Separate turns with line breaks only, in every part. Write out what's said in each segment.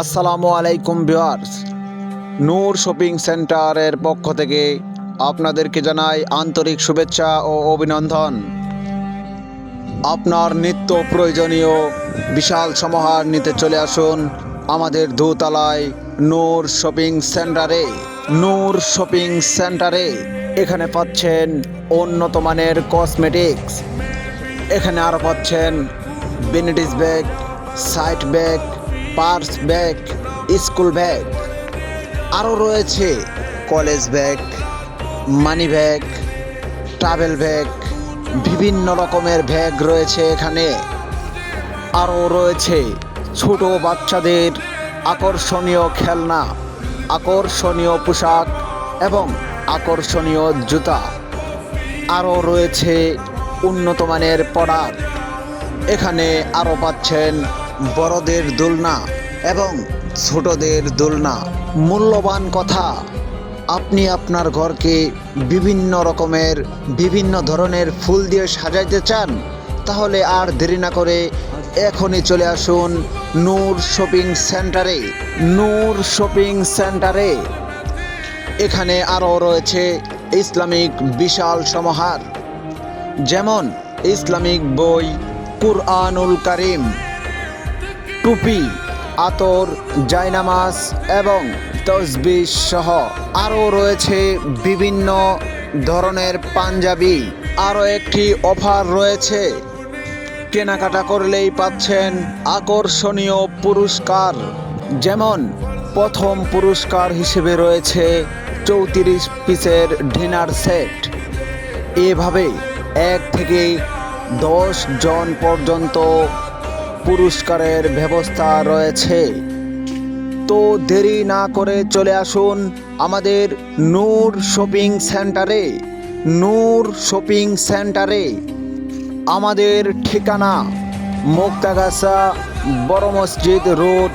আসসালামু আলাইকুম ভিউয়ার্স। নূর শপিং সেন্টারের পক্ষ থেকে আপনাদেরকে জানাই আন্তরিক শুভেচ্ছা ও অভিনন্দন। আপনার নিত্য প্রয়োজনীয় বিশাল সমাহার নিতে চলে আসুন আমাদের দোতলায় নূর শপিং সেন্টারে। নূর শপিং সেন্টারে এখানে পাচ্ছেন উন্নত মানের কসমেটিক্স। এখানে আরও পাচ্ছেন বেনিডিস bag side bag purse bag, school bag. আরও রয়েছে college bag, money bag, travel bag, বিভিন্ন রকমের ব্যাগ রয়েছে এখানে। আরও রয়েছে ছোট বাচ্চাদের আকর্ষণীয় খেলনা, আকর্ষণীয় পোশাক এবং আকর্ষণীয় জুতা। আরও রয়েছে উন্নত মানের এখানে আরও পাচ্ছেন বড়দের দোলনা এবং ছোটদের দোলনা। মূল্যবান কথা, আপনি আপনার ঘরকে বিভিন্ন রকমের, বিভিন্ন ধরনের ফুল দিয়ে সাজাইতে চান, তাহলে আর দেরি না করে এখনই চলে আসুন নূর শপিং সেন্টারে। নূর শপিং সেন্টারে। এখানে আরও রয়েছে ইসলামিক বিশাল সমাহার, যেমন ইসলামিক বই কুরআনুল কারিম। টুপি, আতর, জায়নামাজ এবং তসবিশ সহ আরও রয়েছে বিভিন্ন ধরনের পাঞ্জাবি। আরও একটি অফার রয়েছে। কেনাকাটা করলেই পাচ্ছেন আকর্ষণীয় পুরস্কার। যেমন প্রথম পুরস্কার হিসেবে রয়েছে চৌত্রিশ পিসের ডিনার সেট। এভাবে এক থেকে দশ জন পর্যন্ত পুরস্কারের ব্যবস্থা রয়েছে। তো দেরি না করে চলে আসুন আমাদের নূর শপিং সেন্টারে। নূর শপিং সেন্টারে। আমাদের ঠিকানা মুক্তাগাছা বড় মসজিদ রোড,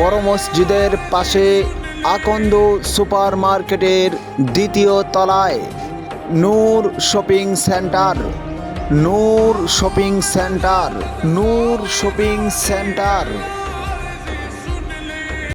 বড় মসজিদের পাশে আকন্দ সুপার মার্কেটের দ্বিতীয় তলায়। Noor shopping centre. Noor shopping centre Noor shopping centre